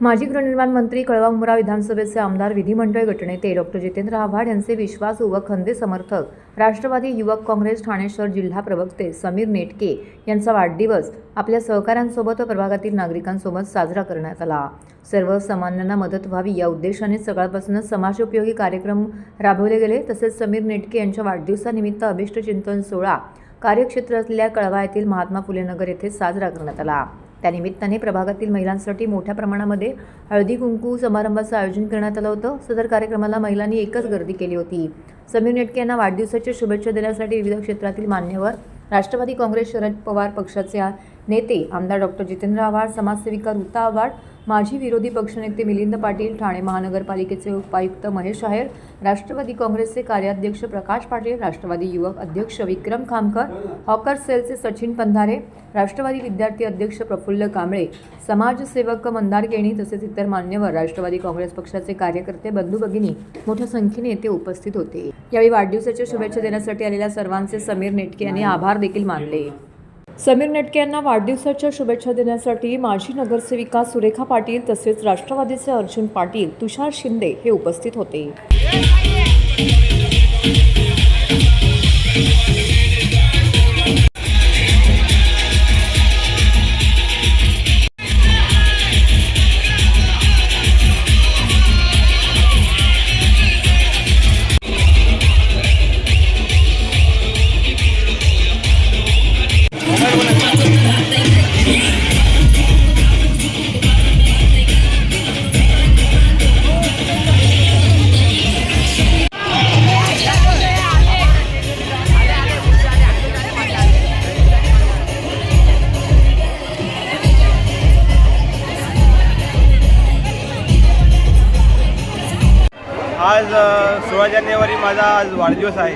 माजी गृहनिर्माण मंत्री कळवा उमरा विधानसभेचे आमदार विधिमंडळ गटनेते डॉक्टर जितेंद्र आव्हाड यांचे विश्वासू व खंदे समर्थक राष्ट्रवादी युवक काँग्रेस ठाणे शहर जिल्हा प्रवक्ते समीर नेटके यांचा वाढदिवस आपल्या सहकाऱ्यांसोबत व प्रभागातील नागरिकांसोबत साजरा करण्यात आला. सर्वसामान्यांना मदत व्हावी या उद्देशाने सकाळपासूनच समाजोपयोगी कार्यक्रम राबवले गेले. तसेच समीर नेटके यांच्या वाढदिवसानिमित्त अभिष्ट चिंतन सोहळा कार्यक्षेत्र असलेल्या कळवा येथील महात्मा फुले नगर येथे साजरा करण्यात आला. त्यानिमित्ताने प्रभागातील महिलांसाठी मोठ्या प्रमाणामध्ये हळदी कुंकू समारंभाचं आयोजन करण्यात आलं होतं. सदर कार्यक्रमाला महिलांनी एकच गर्दी केली होती. समीर नेटके यांना वाढदिवसाच्या शुभेच्छा देण्यासाठी विविध क्षेत्रातील मान्यवर राष्ट्रवादी काँग्रेस शरद पवार पक्षाचे नेते आमदार डॉक्टर जितेंद्र आव्हाड समाजसेविका ऋता आव्हाड माजी विरोधी पक्षनेते मिलिंद पाटील ठाणे महानगरपालिकेचे उपायुक्त महेश आहेर राष्ट्रवादी काँग्रेसचे कार्याध्यक्ष प्रकाश पाटील राष्ट्रवादी युवक अध्यक्ष विक्रम खामकर हॉकर सेलचे सचिन पंधारे राष्ट्रवादी विद्यार्थी अध्यक्ष प्रफुल्ल कांबळे समाजसेवक मंदार केणी तसेच इतर मान्यवर राष्ट्रवादी काँग्रेस पक्षाचे कार्यकर्ते बंधू भगिनी मोठ्या संख्येने येथे उपस्थित होते. यावेळी वाढदिवसाच्या शुभेच्छा देण्यासाठी आलेल्या सर्वांचे समीर नेटके यांनी आभार देखील मानले. समीर नेटके यांना वाढदिवसाच्या शुभेच्छा देण्यासाठी माजी नगरसेविका सुरेखा पाटील तसेच राष्ट्रवादीचे अर्जुन पाटील तुषार शिंदे हे उपस्थित होते. आज सोळा जानेवारी माझा आज वाढदिवस आहे.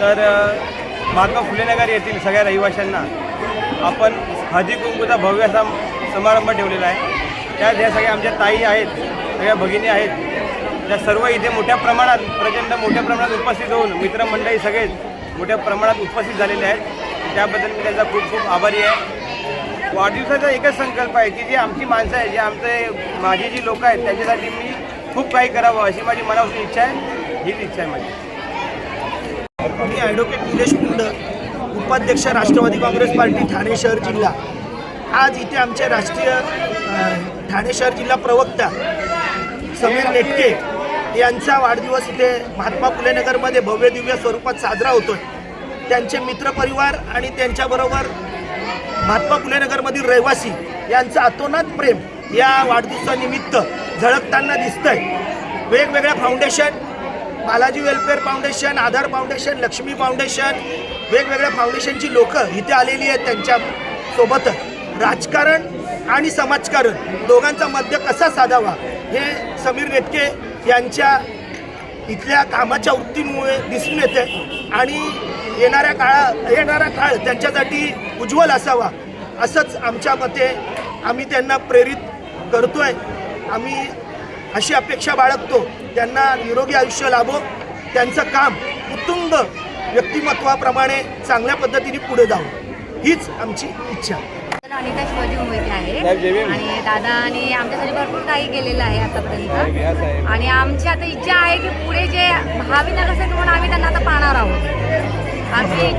तर महात्मा फुलेनगर येथील सगळ्या रहिवाशांना आपण हळदी कुंकूचा भव्य असा समारंभ ठेवलेला आहे. त्यात ह्या सगळ्या आमच्या ताई आहेत सगळ्या भगिनी आहेत. त्या सर्व इथे मोठ्या प्रमाणात प्रचंड मोठ्या प्रमाणात उपस्थित होऊन मित्रमंडळी सगळेच मोठ्या प्रमाणात उपस्थित झालेले आहेत. त्याबद्दल मी त्यांचा खूप खूप आभारी आहे. वाढदिवसाचा एकच संकल्प आहे की जी आमची माणसं आहे जे आमचे माझी जी लोक आहेत त्यांच्यासाठी मी खूप काही करावं अशी माझी मनापासून इच्छा आहे. हीच इच्छा आहे माझी. मी ॲडव्होकेट निलेश कुंड उपाध्यक्ष राष्ट्रवादी काँग्रेस पार्टी ठाणे शहर जिल्हा. आज इथे आमचे राष्ट्रीय ठाणे शहर जिल्हा प्रवक्ता समीर नेटके यांचा वाढदिवस इथे महात्मा फुले नगरमध्ये भव्य दिव्य स्वरूपात साजरा होतोय. त्यांचे मित्रपरिवार आणि त्यांच्याबरोबर महात्मा फुले नगरमधील रहिवासी यांचं अतोनात प्रेम या वाढदिवसानिमित्त झळकताना दिसतंय. वेगवेगळ्या foundation Balaji welfare foundation Aadhaar foundation Lakshmi foundation वेगवेगळ्या फाउंडेशनची लोकं इथे आलेली आहेत त्यांच्यासोबत. राजकारण आणि समाजकारण दोघांचा मध्य कसा साधावा? हे समीर नेटके यांच्या इथल्या कामाच्या वृत्तीमुळे दिसून येते. आणि येणाऱ्या काळा येणारा काळ त्यांच्यासाठी उज्ज्वल असावा असंच आमच्या मते आम्ही त्यांना प्रेरित करतोय. आम्ही अशी अपेक्षा बाळगतो त्यांना निरोगी आयुष्य लाभो त्यांचं काम उत्तुंग व्यक्तिमत्वाप्रमाणे चांगल्या पद्धतीने पुढे जावं हीच आमची इच्छा अनिता शिवाजी जय आहे. आणि दादाने आमच्यासाठी भरपूर काही केलेलं आहे आतापर्यंत. आणि आमची आता इच्छा आहे की पुढे जे भावी नगरसेवक म्हणून आम्ही त्यांना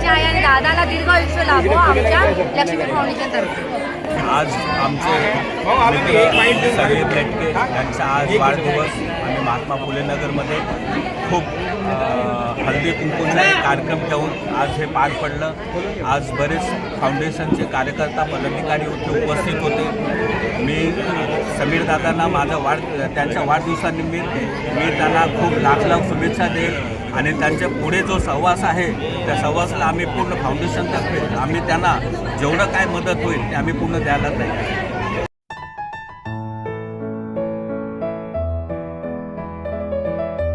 आहे आणि दादाला दीर्घ आयुष्य लाभो आमच्या लक्ष्मी फाउंडेशन तर्फे. आज आमचे सगळे समीर नेटके यांचा आज वाढदिवस आणि महात्मा फुले नगरमध्ये खूप हल्दी हळदी कुंकूचा एक कार्यक्रम ठेवून आज हे पार पडलं. आज बरेच फाउंडेशनचे कार्यकर्ता पदाधिकारी होते उपस्थित होते. मी समीर दादांना माझा वाढ त्यांच्या वाढदिवसानिमित्त मी त्यांना खूप लाख लाख शुभेच्छा देईल आणि त्यांच्या पुढे जो सहवास आहे त्या सहवासाला आम्ही पूर्ण फाउंडेशनतर्फे आम्ही त्यांना जेवढं काय मदत होईल ते आम्ही पूर्ण द्यायला तयार आहे.